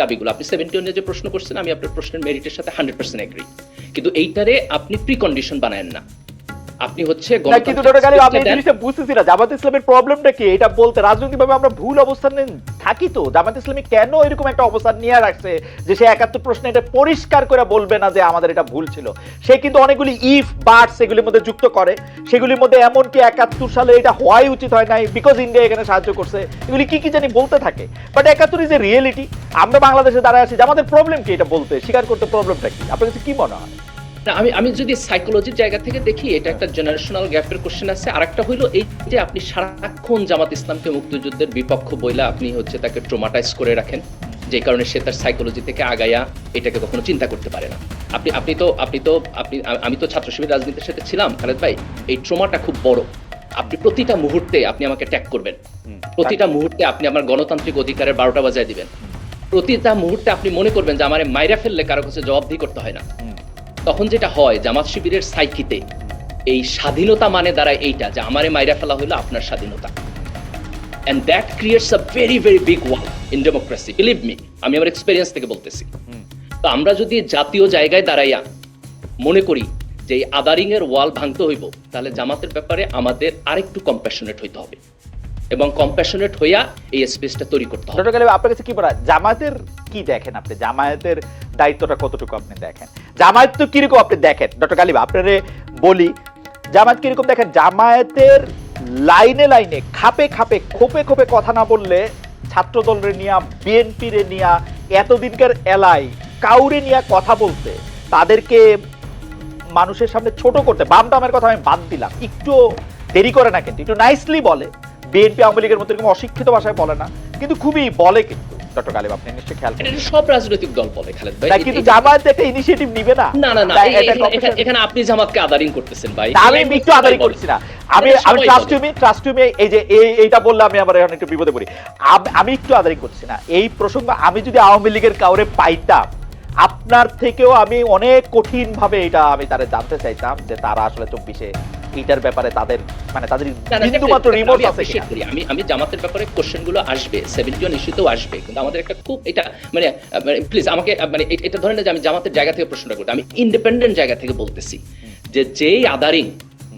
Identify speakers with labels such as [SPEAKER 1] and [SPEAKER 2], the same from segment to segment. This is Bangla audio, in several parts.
[SPEAKER 1] দাবিগুলো। আপনি সেভেন্টি ওয়ানে যে প্রশ্ন করছেন আমি আপনার প্রশ্নের মেরিটের সাথে হান্ড্রেড পার্সেন্ট এগ্রি কিন্তু এইটারে আপনি প্রি কন্ডিশন বানায়েন না। আপনি হচ্ছে
[SPEAKER 2] কিন্তু আপনি। জিনিসটা বুঝতেছি না। জামাত ইসলামের প্রবলেমটা কি? এটা বলতে রাজনৈতিকভাবে আমরা ভুল অবস্থানে থাকি তো। জামাত ইসলামী কেন এরকম একটা অবস্থান নিয়ে রাখছে যে সে একাত্তর প্রশ্নে এটা পরিষ্কার করে বলবে না যে আমাদের এটা ভুল ছিল? সে কিন্তু অনেকগুলি ইফ বাট সেগুলির মধ্যে যুক্ত করে। সেগুলির মধ্যে এমন কি একাত্তর সালে এটা হওয়াই উচিত হয় নাই বিকজ ইন্ডিয়া এখানে সাহায্য করছে। এগুলি কি কি জানি বলতে থাকে। বাট একাত্তর ইজ এ রিয়েলিটি আমরা বাংলাদেশে দাঁড়ায় আছি। যে আমাদের প্রবলেম কি এটা বলতে? স্বীকার করতে প্রবলেমটা কি? আপনার কাছে কি মনে হয়?
[SPEAKER 1] না আমি আমি যদি সাইকোলজির জায়গা থেকে দেখি এটা একটা জেনারেশনাল গ্যাপের কোশ্চেন আছে। আরেকটা হইল এই যে আপনি সারাক্ষণ জামাত ইসলামকে মুক্তিযুদ্ধের বিপক্ষ বইলা আপনি হচ্ছে তাকে ট্রোমাটাইজ করে রাখেন যে কারণে সে তার সাইকোলজি থেকে আগায়া এটাকে কখনো চিন্তা করতে পারে না। আপনি আপনি তো আপনি তো আপনি আমি তো ছাত্র শিবির রাজনীতির সাথে ছিলাম খালেদ ভাই এই ট্রোমাটা খুব বড়। আপনি প্রতিটা মুহূর্তে আপনি আমাকে ট্যাগ করবেন। প্রতিটা মুহূর্তে আপনি আমার গণতান্ত্রিক অধিকারের বারোটা বাজায় দিবেন। প্রতিটা মুহূর্তে আপনি মনে করবেন যে আমার মাইরা ফেললে কারও কাছে জবাবদিহি করতে হয় না। তখন যেটা হয় জামাত শিবিরের সাইকিতে এই স্বাধীনতা মানে দাঁড়ায় এইটা যে আমারে মাইরা ফেলা হলো আপনার স্বাধীনতা। And that creates a very very big wall in democracy believe me আমি আমার এক্সপিরিয়েন্স থেকে বলতেছি। তো আমরা যদি জাতীয় জায়গায় দাঁড়াইয়া মনে করি যে এই আদারিং এর ওয়াল ভাঙতে হইব তাহলে জামাতের ব্যাপারে আমাদের আরেকটু কম্প্যাশনেট হইতে হবে। এবং কম্প্যাশনেট হইয়া এই স্পেসটা তৈরি করতে হবে।
[SPEAKER 2] ডক্টর আপনার কাছে কি বলা জামায়াতের কি দেখেন আপনি? জামায়াতের দায়িত্বটা কতটুকু আপনি দেখেন? জামায়াত তো কীরকম আপনি দেখেন? ডক্টর কালিম আপনারে বলি, জামায়াত কীরকম দেখেন? জামায়াতের লাইনে লাইনে, খাপে খাপে, খোপে খোপে কথা না বললে ছাত্র দলের নিয়া বিএনপি রে নিয়া, এতদিনকার এলাই, কাউরে নিয়া কথা বলতে, তাদেরকে মানুষের সামনে ছোট করতে বাম ডামের কথা আমি বাদ দিলাম। একটু দেরি করে না কিন্তু, একটু নাইসলি বলে। বিএনপি আওয়ামী লীগের মতো এরকম অশিক্ষিত ভাষায় বলে না কিন্তু খুবই বলে কিন্তু। ডক্টর কালিম আপনি নিশ্চয়ই খেয়াল করেন
[SPEAKER 1] সব রাজনৈতিক দল বলে খালেদ ভাই।
[SPEAKER 2] কিন্তু জামায়াত একটা ইনিশিয়েটিভ নিবে না।
[SPEAKER 1] না না না
[SPEAKER 2] তা
[SPEAKER 1] এই-
[SPEAKER 2] এটা
[SPEAKER 1] এখানে-
[SPEAKER 2] competition-
[SPEAKER 1] এখানে- এখানে আপনি জামাতকে আদারিং করতেছেন ভাই।
[SPEAKER 2] আমি একটু আদারি করছি না। আমি আমি ট্রাস্ট
[SPEAKER 1] বলে।
[SPEAKER 2] ট্রাস্ট মি এই যে এইটা বললে আমি আবার এখন একটু বিপদে পড়ি। আমি একটু আদারি করছি না। এই প্রসঙ্গ আমি যদি আওয়ামী লীগের কাউরে পাইতাম আপনার থেকেও আমি অনেক কঠিন ভাবে এটা আমি তারা জানতে চাইতাম যে তারা আসলে চব্বিশে এইটার ব্যাপারে তাদের মানে তাদের
[SPEAKER 1] না, না,
[SPEAKER 2] বিন্দু মাত্র রিমোট আছে
[SPEAKER 1] আমি আমি জামাতের ব্যাপারে কোশ্চেনগুলো আসবে সেভেন্টি ওয়ান ইস্যুতেও আসবে কিন্তু আমাদের একটা খুব এটা মানে প্লিজ আমাকে মানে এটা ধরে না যে আমি জামাতের জায়গা থেকে প্রশ্নটা করতে আমি ইন্ডিপেন্ডেন্ট জায়গা থেকে বলতেছি যে যেই আদারিং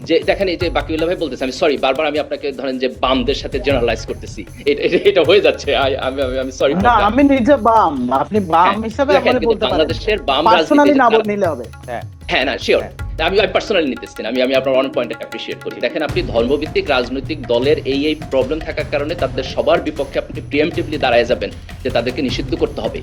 [SPEAKER 1] যে দেখেন এই যে বাকিউল্লাহ ভাই বলতেছে আমি সরি বারবার আমি আপনাকে ধরেন যে বামদের সাথে জেনারেলাইজ করতেছি। এটা- হয়ে যাচ্ছে আমি আমি- আমি সরি
[SPEAKER 3] না আমি নিজে বাম আপনি বাম হিসাবে
[SPEAKER 1] দেখেন,
[SPEAKER 3] বলতে পারেন।
[SPEAKER 1] বাংলাদেশের বাম
[SPEAKER 3] পার্সোনালি না নিলে হবে।
[SPEAKER 2] হ্যাঁ
[SPEAKER 1] হ্যাঁ না শিওর আমি আমি পার্সোনালি নিতেছি আমি আমি আপনার অনেক পয়েন্ট অ্যাপ্রিসিয়েট করি। দেখেন আপনি ধর্মভিত্তিক রাজনৈতিক দলের এই এই প্রবলেম থাকার কারণে তাদের সবার বিপক্ষে আপনি প্রিএমটিভলি দাঁড়ায় যাবেন যে তাদেরকে নিষিদ্ধ করতে হবে।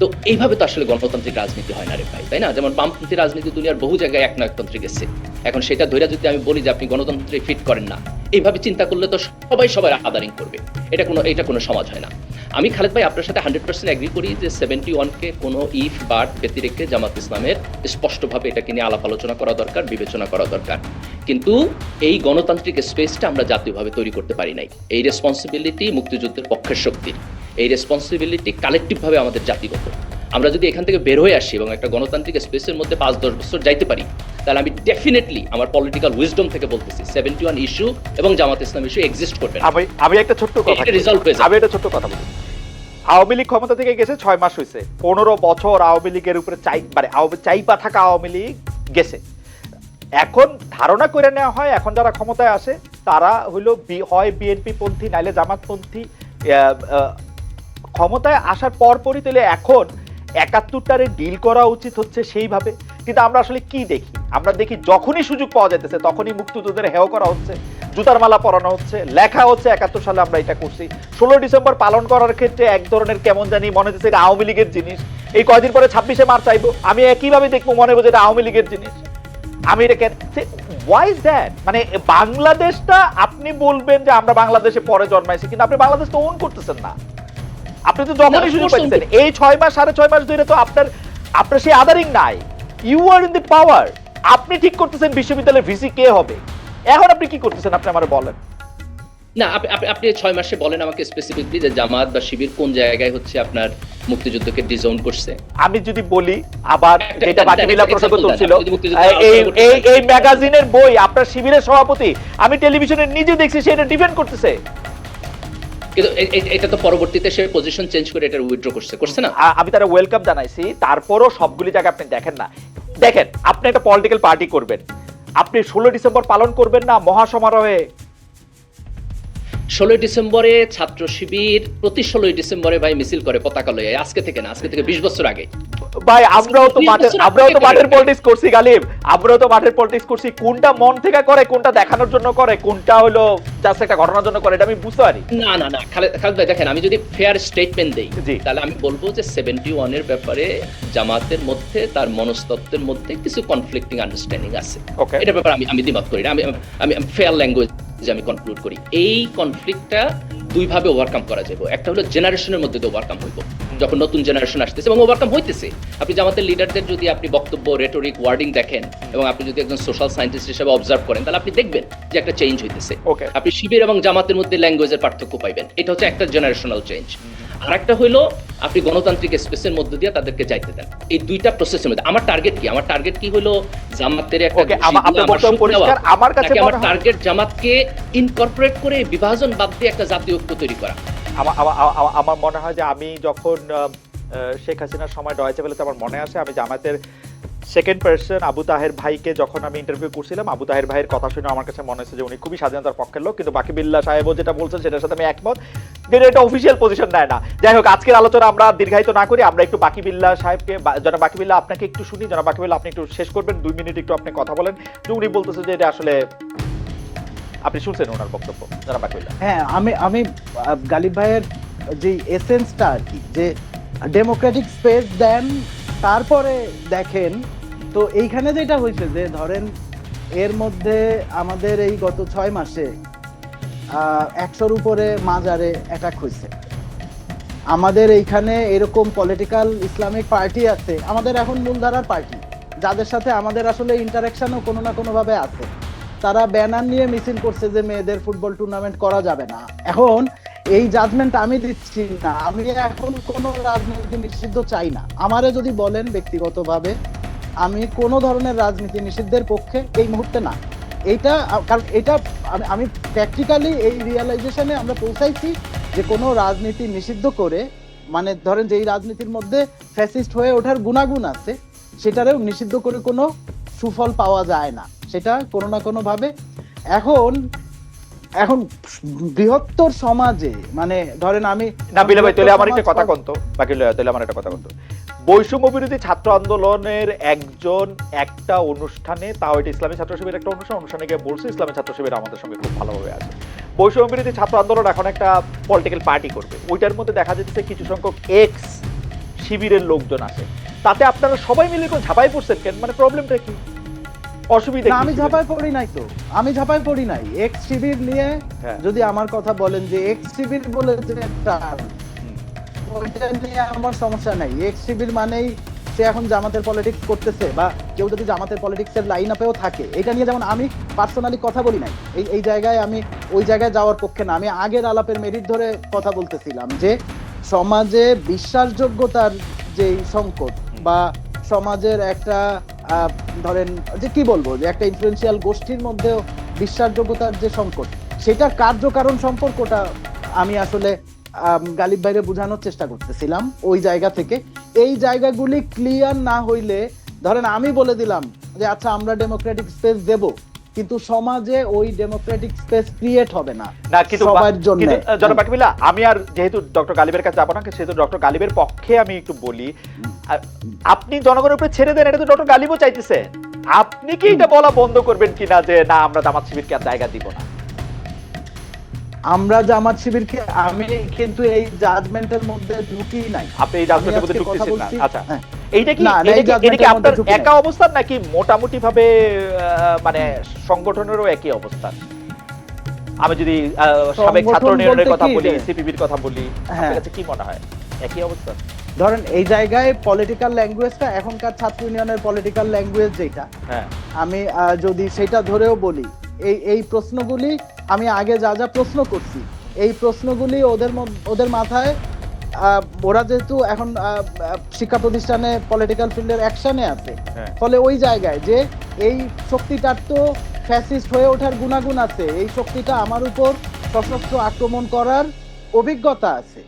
[SPEAKER 1] তো এইভাবে তো আসলে গণতান্ত্রিক রাজনীতি হয় না রে ভাই, তাই না? যেমন বামপন্থী রাজনীতি দুনিয়ার বহু জায়গায় এক নায়কতন্ত্রে গেছে এখন সেটা ধরে যদি আমি বলি যে আপনি গণতন্ত্রে ফিট করেন না, এইভাবে চিন্তা করলে তো সবাই সবাই আদারিং করবে। এটা কোনো এটা কোনো সমাজ হয় না। আমি খালেদ ভাই আপনার সাথে হান্ড্রেড পার্সেন্ট এগ্রি করি যে সেভেন্টি ওয়ানকে কোনো ইফ বাট ব্যতিরেকে জামাত ইসলামের স্পষ্টভাবে এটাকে নিয়ে আলাপ আলোচনা করা দরকার, বিবেচনা করা দরকার। কিন্তু এই গণতান্ত্রিক স্পেসটা আমরা জাতীয়ভাবে তৈরি করতে পারি নাই। এই রেসপন্সিবিলিটি মুক্তিযুদ্ধের পক্ষের শক্তির এই রেসপন্সিবিলিটি কালেকটিভভাবে আমাদের জাতিগত। আমরা যদি এখান থেকে বের হয়ে আসি এবং একটা গণতান্ত্রিক স্পেসের মধ্যে পাঁচ দশ বছর যাইতে পারি তাহলে আমি ডেফিনেটলি আমার পলিটিক্যাল উইজডম থেকে বলতেছি সেভেন্টি ওয়ান ইস্যু এবং জামাত ইসলাম ইস্যু এক্সিস্ট করবে
[SPEAKER 2] আমি আমি একটা ছোট্ট কথা
[SPEAKER 1] resolve হয়ে যাবে।
[SPEAKER 2] আমি একটা ছোট্ট কথা বলি। আওয়ামী লীগ ক্ষমতা থেকে গেছে ছয় মাস হয়েছে পনেরো বছর আওয়ামী লীগের উপরে চাই মানে চাইপা থাকা আওয়ামী লীগ গেছে। এখন ধারণা করে নেওয়া হয় এখন যারা ক্ষমতায় আসে তারা হইল বি- হয় বিএনপি পন্থী নাইলে জামাত পন্থী ক্ষমতায় আসার পরপরই তাহলে এখন একাত্তরটারে ডিল করা উচিত হচ্ছে সেইভাবে। কিন্তু আমরা আসলে কি দেখি? আমরা দেখি যখনই সুযোগ পাওয়া যাইতেছে, তখনই মুক্তিযোদ্ধাদের হেয় করা হচ্ছে, জুতার মালা পরানো হচ্ছে, লেখা হচ্ছে একাত্তর সালে আমরা এটা করছি। ষোলো ডিসেম্বর পালন করার ক্ষেত্রে এক ধরনের কেমন জানি মনে হচ্ছে এটা আওয়ামী লীগের জিনিস। এই কয়দিন পরে ছাব্বিশে মার্চ চাইব আমি একইভাবে দেখব মনে যে এটা আওয়ামী লীগের জিনিস। আমি এটা ওয়াই ইজ দ্যাট মানে বাংলাদেশটা আপনি বলবেন যে আমরা বাংলাদেশে পরে জন্মাইছি, কিন্তু আপনি বাংলাদেশ তো ওন করতেছেন না। আপনি তো যখনই সুযোগ পাচ্ছেন এই ছয় মাস সাড়ে ছয় মাস ধরে তো আপনার আপনার সেই আদারিং নাই। ইউ আর ইন দি পাওয়ার আপনি ঠিক করতেছেন বিশ্ববিদ্যালয়ের ভিসি কে হবে। এখন আপনি কি করতেছেন আপনি আমার বলেন।
[SPEAKER 1] না আপনি আপনি- ছয় মাসে বলেন আমাকে স্পেসিফিকলি যে জামাত বা শিবির কোন জায়গায় হচ্ছে আপনার মুক্তিযুদ্ধকে ডিজাউন করছে।
[SPEAKER 2] আমি যদি বলি আবার যেটা বাকি মিলা প্রসঙ্গ তুলছিল এই এই ম্যাগাজিনের বই আপনার শিবিরের সভাপতি আমি টেলিভিশনে নিজে দেখছি সেটা ডিফেন্ড করতেছে।
[SPEAKER 1] কিন্তু এটা তো পরবর্তীতে সে পজিশন চেঞ্জ করে এটা উইথড্র করছে করছে না?
[SPEAKER 2] আমি তারা ওয়েলকাম জানাইছি, তারপরও সবগুলি জায়গা আপনি দেখেন না। দেখেন, আপনি একটা পলিটিক্যাল পার্টি করবেন। আপনি ষোলো ডিসেম্বর পালন করবেন না মহাসমারোহে।
[SPEAKER 1] ষোলোই ডিসেম্বরে ছাত্র শিবির প্রতি ষোলোই ডিসেম্বরে ভাই মিছিল করে পতাকা লয়ে। আজকে থেকে না আজকে থেকে বিশ বছর আগে।
[SPEAKER 2] ভাই আমরাও তো মাঠের আমরাও তো মাঠের। পলিটিক্স করছি গালিব। আমরাও তো মাঠের পলিটিক্স করছি। কোনটা মন থেকে করে কোনটা দেখানোর জন্য করে কোনটা হলো জাস্ট একটা ঘটনার জন্য করে এটা আমি বুঝতে পারি।
[SPEAKER 1] না না না খালেদ ভাই দেখেন আমি যদি ফেয়ার স্টেটমেন্ট দেই তাহলে আমি বলব যে সেভেন্টি ওয়ানের ব্যাপারে জামাতের মধ্যে তার মনস্তত্ত্বের মধ্যে কিছু কনফ্লিক্টিং আন্ডারস্ট্যান্ডিং আছে. এটার ব্যাপারে আমি আমি দ্বিমত করি না। আমি আমি ফেয়ার ল্যাঙ্গুয়েজ আমি কনক্লুড করি। এই কনফ্লিক্টটা দুইভাবে ওভারকাম করা যাবে একটা হলো জেনারেশনের মধ্যে ওভারকাম হইব। যখন নতুন জেনারেশন আসতেছে এবং ওভারকাম হইতেছে। আপনি জামাতের লিডারদের যদি আপনি বক্তব্য রেটোরিক ওয়ার্ডিং দেখেন এবং আপনি যদি একজন সোশ্যাল সায়েন্টিস্ট হিসেবে অবজার্ভ করেন তাহলে আপনি দেখবেন যে একটা চেঞ্জ হইতেছে। আপনি শিবির এবং জামাতের মধ্যে ল্যাঙ্গুয়েজের পার্থক্য পাইবেন। এটা হচ্ছে একটা জেনারেশনাল চেঞ্জ আর একটা হইল আপনি গণতান্ত্রিক স্পেসের মধ্যে দিয়ে তাদেরকে যাইতে দেন। এই দুইটা প্রসেসের মধ্যে। আমার টার্গেট কি? আমার টার্গেট কি হলো জামাতের একটা আমার
[SPEAKER 2] কাছে
[SPEAKER 1] টার্গেট জামাতকে ইনকর্পোরেট করে বিভাজন বাদ দিয়ে একটা জাতীয় ঐক্য তৈরি করা?
[SPEAKER 2] আমার মনে হয় যে আমি যখন শেখ হাসিনার সময় ডয়েছে বলে আমার মনে আছে আমি জামাতের সেকেন্ড পার্সন আবু তাহের ভাইকে যখন আমি ইন্টারভিউ করছিলাম আবু তাহের ভাইয়ের কথা শুনে আমার কাছে মনে হচ্ছে যে উনি খুবই স্বাধীনতার পক্ষের লোক কিন্তু বাকি বিল্লা সাহেবও যেটা বলছেন সেটার সাথে আমি একমত। কিন্তু এটা অফিসিয়াল পজিশন নেয় না। যাই হোক, আজকের আলোচনা আমরা দীর্ঘায়িত না করি আমরা একটু বাকি বিল্লা সাহেবকে জনাব বাকি বিল্লা আপনাকে একটু শুনি, জনাব বাকি বিল্লা আপনি একটু শেষ করবেন, দুই মিনিট একটু আপনি কথা বলেন। যে উনি বলতেছে যে এটা আসলে আপনি শুনছেন ওনার বক্তব্য, জনাব বাকি বিল্লা
[SPEAKER 3] হ্যাঁ আমি আমি গালিব ভাইয়ের যে এসেন্সটা আর কি, যে ডেমোক্রেটিক স্পেস দেন, তারপরে দেখেন, তো এইখানে যেটা হয়েছে যে ধরেন, এর মধ্যে আমাদের এই গত ছয় মাসে একশোর উপরে মাজারে অ্যাটাক হয়েছে। আমাদের এইখানে এরকম পলিটিক্যাল ইসলামিক পার্টি আছে, আমাদের এখন মূলধারার পার্টি যাদের সাথে আমাদের আসলে ইন্টারাকশনও কোনো না কোনোভাবে আছে। তারা ব্যানার নিয়ে মিছিল করছে যে মেয়েদের ফুটবল টুর্নামেন্ট করা যাবে না। এখন এই জাজমেন্ট আমি দিচ্ছি না, আমি এখন কোনো রাজনীতি নিষিদ্ধ চাই না। আমারে যদি বলেন ব্যক্তিগতভাবে, আমি কোনো ধরনের রাজনীতি নিষিদ্ধের পক্ষে এই মুহূর্তে না। এইটা কারণ এটা আমি- প্র্যাকটিক্যালি এই রিয়েলাইজেশনে আমরা পৌঁছাইছি যে কোনো রাজনীতি নিষিদ্ধ করে মানে ধরেন যে এই রাজনীতির মধ্যে ফ্যাসিস্ট হয়ে ওঠার গুণাগুণ আছে সেটারেও নিষিদ্ধ করে কোনো সুফল পাওয়া যায় না। সেটা কোনো না কোনোভাবে এখন এখন বৃহত্তর সমাজে মানে ধরেন আমি
[SPEAKER 2] না বিলে ভাই তাহলে আমার একটা কথা কন্ত। বাকি লয়া তাহলে আমার একটা কথা কন্ত। বৈষম্য বিরোধী ছাত্র আন্দোলনের একজন একটা অনুষ্ঠানে তাও এটা ইসলামী ছাত্র শিবির একটা অনুষ্ঠান অনুষ্ঠানে গিয়ে বলছে ইসলামী ছাত্র শিবির আমাদের সঙ্গে খুব ভালোভাবে আছে বৈষম্য বিরোধী ছাত্র আন্দোলন এখন একটা পলিটিক্যাল পার্টি করবে ওইটার মধ্যে দেখা যাচ্ছে কিছু সংখ্যক এক্স শিবিরের লোকজন আছে তাতে আপনারা সবাই মিলে কোন ঝাঁপাই পড়ছেন কেন মানে প্রবলেমটা কি অসুবিধা
[SPEAKER 3] আমি? ঝাঁপায় পড়ি নাই তো আমি ঝাঁপায় পড়ি নাই এক্স শিবির নিয়ে
[SPEAKER 2] হ্যাঁ।
[SPEAKER 3] যদি আমার কথা বলেন যে এক্স শিবির বলে যে একটা। আমার সমস্যা নাই। এক্স শিবির মানেই সে এখন জামাতের পলিটিক্স করতেছে বা কেউ যদি জামাতের পলিটিক্স এর লাইন আপেও থাকে। এটা নিয়ে যেমন আমি পার্সোনালি কথা বলি নাই। এই এই জায়গায় আমি, ওই জায়গায় যাওয়ার পক্ষে না। আমি আগের আলাপের মেরিট ধরে কথা বলতেছিলাম যে সমাজে বিশ্বাসযোগ্যতার যে সংকট বা সমাজের একটা ধরেন যে কি বলব, যে একটা ইনফ্লুয়েন্সিয়াল গোষ্ঠীর মধ্যেও বিশ্বাসযোগ্যতার যে সংকট, সেটার কার্যকারণ সম্পর্কটা আমি আসলে গালিব ভাইরে বোঝানোর চেষ্টা করতেছিলাম ওই জায়গা থেকে। এই জায়গাগুলি ক্লিয়ার না হইলে ধরেন আমি বলে দিলাম যে আচ্ছা আমরা ডেমোক্রেটিক স্পেস দেব। কিন্তু সমাজে ওই ডেমোক্রেটিক স্পেস ক্রিয়েট হবে না
[SPEAKER 2] না কিন্তু
[SPEAKER 3] সবার জন্য।
[SPEAKER 2] জনাব বাকিবিল্লা আমি আর যেহেতু ডক্টর গালিবের কাছে যাব না সেহেতু ডক্টর গালিবের পক্ষে আমি একটু বলি আপনি জনগণের উপরে ছেড়ে দেন এটা তো ডক্টর গালিবও চাইতেছে। আপনি কি এটা বলা বন্ধ করবেন কিনা যে না আমরা জামাত শিবিরকে আর জায়গা দিব না
[SPEAKER 3] আমরা জামাত শিবিরকে আমি কিন্তু এই জাজমেন্টের মধ্যে ঢুকি নাই।
[SPEAKER 2] আপনি এই রাজনীতির মধ্যে ঢুকতেছেন না। আচ্ছা।
[SPEAKER 3] হ্যাঁ।
[SPEAKER 2] এইটা কি এটা কি- আপনার একা অবস্থান নাকি মোটামুটি ভাবে মানে সংগঠনেরও একই অবস্থান? আমি যদি সাবেক ছাত্র
[SPEAKER 3] বলতে
[SPEAKER 2] কথা বলি সিপিবির কথা বলি আপনার
[SPEAKER 3] হ্যাঁ।
[SPEAKER 2] কাছে কি মনে হয়? একই অবস্থা
[SPEAKER 3] ধরেন এই জায়গায় পলিটিক্যাল ল্যাঙ্গুয়েজটা এখনকার ছাত্র ইউনিয়নের পলিটিক্যাল ল্যাঙ্গুয়েজ যেটা।
[SPEAKER 2] হ্যাঁ।
[SPEAKER 3] আমি যদি সেটা ধরেও বলি এই এই প্রশ্নগুলি আমি আগে যা যা প্রশ্ন করছি এই প্রশ্নগুলি ওদের ওদের মাথায় ওরা যেহেতু এখন শিক্ষা প্রতিষ্ঠানে পলিটিক্যাল ফিল্ডের অ্যাকশনে আছে
[SPEAKER 2] হ্যাঁ
[SPEAKER 3] ফলে ওই জায়গায় যে এই শক্তিটার তো ফ্যাসিস্ট হয়ে ওঠার গুণাগুণ আছে এই শক্তিটা আমার উপর সশস্ত্র আক্রমণ করার অভিজ্ঞতা আছে।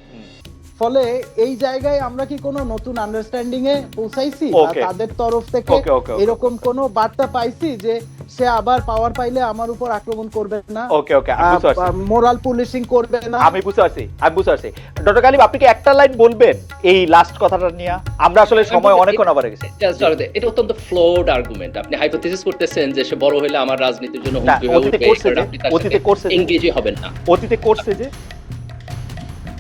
[SPEAKER 3] ফলে এই জায়গায় আমরা কি কোনো নতুন আন্ডারস্ট্যান্ডিং এ পৌঁছাইছি? তাদের তরফ থেকে. এরকম কোনো বার্তা পাইছি যে সে আবার পাওয়ার পাইলে আমার উপর আক্রমণ করবে না?
[SPEAKER 2] ওকে ওকে আমি বুঝতে পারছি।
[SPEAKER 3] মোরাল পুলিশিং করবে না?
[SPEAKER 2] আমি বুঝতে পারছি আমি বুঝতে পারছি। ডক্টর গালিব আপনি কি একটা লাইন বলবেন এই লাস্ট কথাটা নিয়ে? আমরা আসলে সময় অনেকক্ষণ আবার গেছে।
[SPEAKER 1] এটা অত্যন্ত ফ্লোড আর্গুমেন্ট আপনি হাইপোথিসিস করতেছেন যে সে বড় হলে আমার রাজনীতির জন্য
[SPEAKER 2] না,
[SPEAKER 1] হুমকি হয়ে
[SPEAKER 2] অতীতে
[SPEAKER 1] উঠবে
[SPEAKER 2] করছে যে, অতীতে করছে যে।
[SPEAKER 1] না।
[SPEAKER 2] অতীতে করছে যে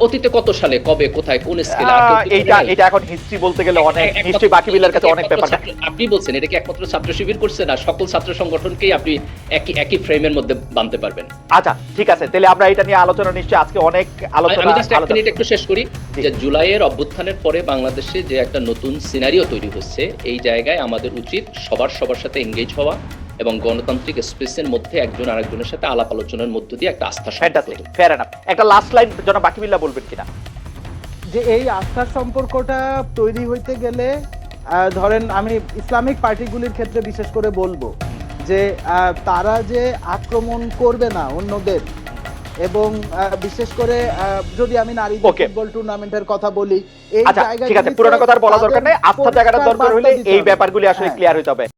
[SPEAKER 1] অতীতে কত সালে কবে কোথায় কোন স্কেলে
[SPEAKER 2] এইটা এটা এখন হিস্ট্রি বলতে গেলে অনেক নিশ্চয়ই বাকি বিলার কাছে অনেক ব্যাপার।
[SPEAKER 1] আপনি বলছেন এটা কি একমাত্র ছাত্র শিবির করছে না? সকল ছাত্র সংগঠনকেই আপনি একই একই ফ্রেমের মধ্যে বানতে পারবেন।
[SPEAKER 2] আচ্ছা ঠিক আছে তাহলে আমরা এটা নিয়ে আলোচনা নিশ্চয়ই আজকে অনেক আলোচনা
[SPEAKER 1] আমি জাস্ট এক
[SPEAKER 2] আলোচনা-
[SPEAKER 1] একটু শেষ করি। যে জুলাইয়ের অভ্যুত্থানের পরে বাংলাদেশে যে একটা নতুন সিনারিও তৈরি হচ্ছে এই জায়গায় আমাদের উচিত সবার সবার সাথে এঙ্গেজ হওয়া এবং গণতান্ত্রিক স্পেসের মধ্যে একজন আরেকজনের সাথে আলাপ আলোচনার মধ্য দিয়ে একটা আস্থা
[SPEAKER 2] একটা লাস্ট লাইন যেন বাকি বিল্লা বলবেন কিনা
[SPEAKER 3] যে এই আস্থার সম্পর্কটা তৈরি হইতে গেলে ধরেন আমি ইসলামিক পার্টিগুলির ক্ষেত্রে বিশেষ করে বলব যে তারা যে আক্রমণ করবে না অন্যদের এবং আহ, বিশেষ করে আহ, যদি আমি
[SPEAKER 2] নারী.
[SPEAKER 3] ফুটবল টুর্নামেন্টের কথা বলি এই
[SPEAKER 2] আচ্ছা ঠিক আছে পুরোনো কথা বলা দরকার নেই
[SPEAKER 3] তাদের
[SPEAKER 2] আস্থা জায়গাটা দরকার হলে এই। ব্যাপারগুলি আসলে
[SPEAKER 3] হ্যাঁ।
[SPEAKER 2] ক্লিয়ার হতে হবে